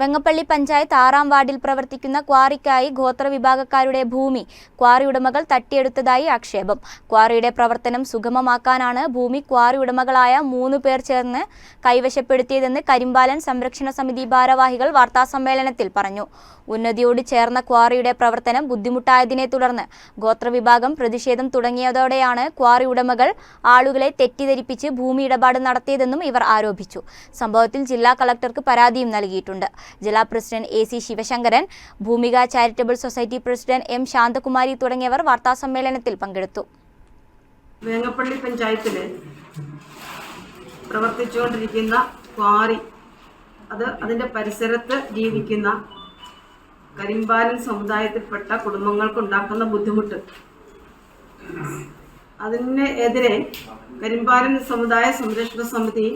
വെങ്ങപ്പള്ളി പഞ്ചായത്ത് ആറാം വാർഡിൽ പ്രവർത്തിക്കുന്ന ക്വാറിക്കായി ഗോത്രവിഭാഗക്കാരുടെ ഭൂമി. ക്വാറി ഉടമകൾ തട്ടിയെടുത്തതായി ആക്ഷേപം. ക്വാറിയുടെ പ്രവർത്തനം സുഗമമാക്കാനാണ് ഭൂമി ക്വാറി ഉടമകളായ മൂന്ന് പേർ ചേർന്ന് കൈവശപ്പെടുത്തിയതെന്ന് കരിമ്പാലൻ സംരക്ഷണ സമിതി ഭാരവാഹികൾ വാർത്താസമ്മേളനത്തിൽ പറഞ്ഞു. ഉന്നതിയോട് ചേർന്ന ക്വാറിയുടെ പ്രവർത്തനം ബുദ്ധിമുട്ടായതിനെ തുടർന്ന് ഗോത്രവിഭാഗം പ്രതിഷേധം തുടങ്ങിയതോടെയാണ് ക്വാറി ഉടമകൾ ആളുകളെ തെറ്റിദ്ധരിപ്പിച്ച് ഭൂമി ഇടപാട് നടത്തിയതെന്നും ഇവർ ആരോപിച്ചു. സംഭവത്തിൽ ജില്ലാ കളക്ടർക്ക് പരാതിയും നൽകിയിട്ടുണ്ട്. ജില്ലാ president A C Sivasankaran Bhoomika charitable society president M Santhakumari തുടങ്ങിയവർ വാർത്താസമ്മേളനത്തിൽ പങ്കെടുത്തു. വേങ്ങപ്പള്ളി പഞ്ചായത്തിൽ പ്രവർത്തിച്ചുകൊണ്ടിരിക്കുന്ന ക്വാറി അത് അതിന്റെ പരിസരത്ത് ജീവിക്കുന്ന കരിമ്പാലൻ സമുദായത്തിൽപ്പെട്ട കുടുംബങ്ങൾക്കുണ്ടാക്കുന്ന ബുദ്ധിമുട്ട്. അതിനെതിരെ കരിമ്പാലൻ സമുദായ സംരക്ഷണ സമിതി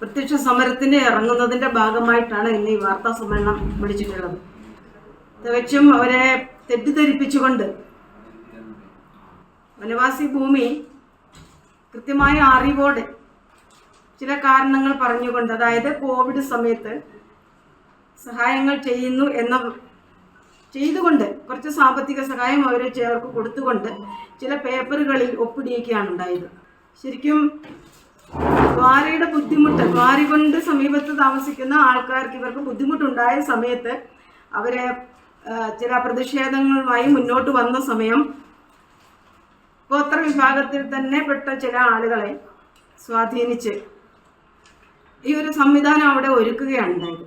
പ്രത്യക്ഷ സമരത്തിന് ഇറങ്ങുന്നതിന്റെ ഭാഗമായിട്ടാണ് ഇന്ന് ഈ വാർത്താ സമ്മേളനം വിളിച്ചിട്ടുള്ളത് തികച്ചും അവരെ തെറ്റിദ്ധരിപ്പിച്ചുകൊണ്ട് വനവാസി ഭൂമി കൃത്യമായ അറിവോടെ ചില കാരണങ്ങൾ പറഞ്ഞുകൊണ്ട് അതായത് കോവിഡ് സമയത്ത് സഹായങ്ങൾ ചെയ്യുന്നു എന്ന ചെയ്തുകൊണ്ട് കുറച്ച് സാമ്പത്തിക സഹായം അവരെ ചേർക്ക് കൊടുത്തുകൊണ്ട് ചില പേപ്പറുകളിൽ ഒപ്പിടിയൊക്കെയാണ് ഉണ്ടായത്. ശരിക്കും ദ്വാരയുടെ ബുദ്ധിമുട്ട് ക്വാറി കൊണ്ട് സമീപത്ത് താമസിക്കുന്ന ആൾക്കാർക്ക് ഇവർക്ക് ബുദ്ധിമുട്ടുണ്ടായ സമയത്ത് അവരെ ചില പ്രതിഷേധങ്ങളുമായി മുന്നോട്ട് വന്ന സമയം ഗോത്ര വിഭാഗത്തിൽ തന്നെ പെട്ട ചില ആളുകളെ സ്വാധീനിച്ച് ഈ ഒരു സംവിധാനം അവിടെ ഒരുക്കുകയാണ് ഉണ്ടായത്.